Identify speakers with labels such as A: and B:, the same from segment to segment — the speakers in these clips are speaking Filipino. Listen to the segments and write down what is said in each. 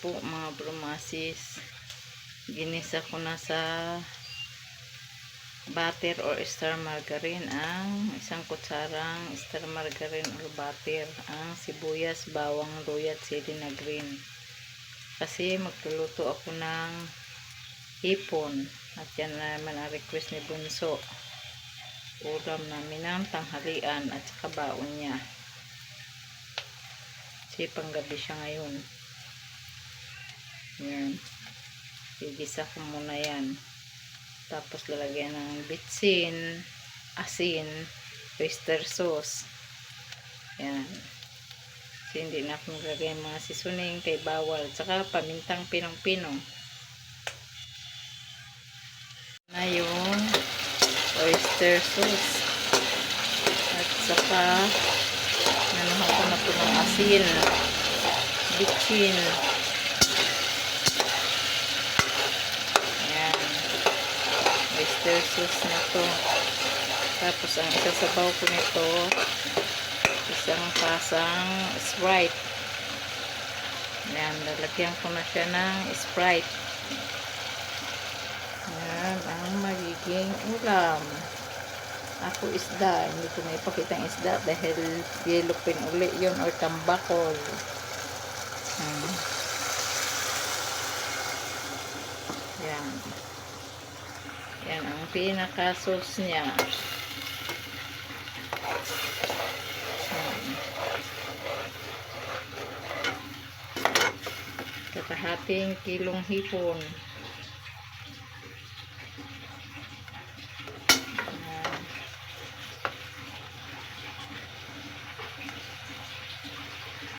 A: po mga bromasis. Ginisa ko na sa butter or star margarine ang isang kutsarang star margarine or butter ang sibuyas, bawang, luya at sili na green. Kasi magluluto ako ng hipon at yan naman ang request ni Bunso. Ulam namin ng tanghalian at saka baon niya. Kasi panggabi siya ngayon. Yan. Igisa ko muna yan. Tapos lalagyan ng bitsin, asin, oyster sauce. Yan. Kasi hindi na ako maglagay ng mga seasoning kay bawal. Tsaka pamintang pinong-pinong. Na yung oyster sauce. At saka nanuhan ko na po ng asin. Bitsin. Ayan. Sauce na to. Tapos ang isasabaw ko nito isang pasang Sprite. Ayan, lalagyan ko na siya ng Sprite. Ayan, ang magiging ulam. Ako isda. Hindi ko na ipakita ang isda dahil yellow pin uli yun or tambakol. Hmm. Yan. Yan ang pinaka-sauce niya. Hmm. Kakahating kilong hipon.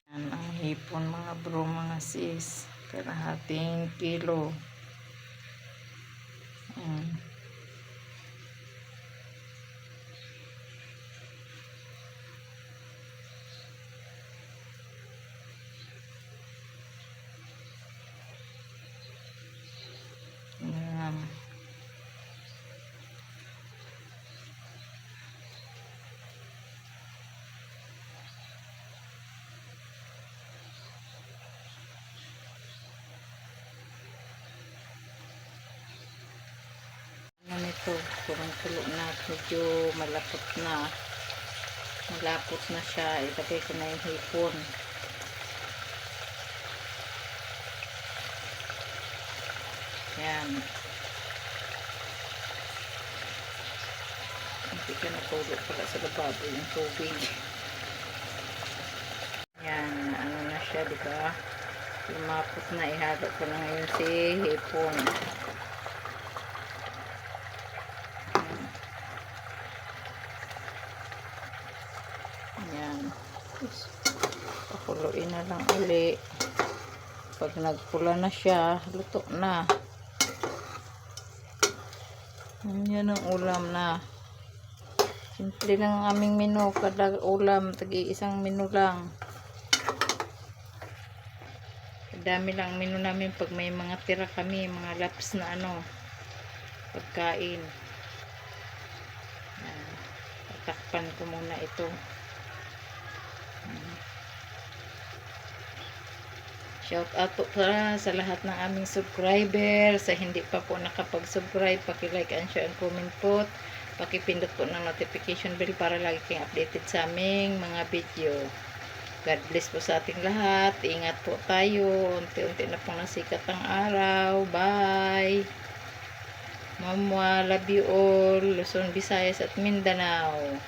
A: Yan. Ang hipon mga bro, mga sis. Kalahating kilo. Yan. Nito, kurang tulo na, medyo malapot na. Malapot na siya, ilagay ko na yung hipon. Yan. Hindi ka natulo pala sa lababo yung tubig. Yan, ano na siya, di ba? Lumapot na, ihalo ko na ngayon si hipon. Yan. Tapos, Pakuluin na lang uli. Pag nagpula na siya, luto na. Yan ang ulam na. Simple lang ang aming menu. Kada ulam, tagi isang menu lang. Dami lang menu namin pag may mga tira kami, mga laps na ano, pagkain. Tatakpan ko muna ito. Shout out po sa, sa lahat ng aming subscriber. Sa hindi pa po nakapag-subscribe, paki-like and share and comment po. Pakipindot po ng notification bell para lagi kayong updated sa aming mga video. God bless po sa ating lahat. Ingat po tayo. Unti-unti na pong nasikat ang araw. Bye! Mamwa, love you all. Luzon, Visayas at Mindanao.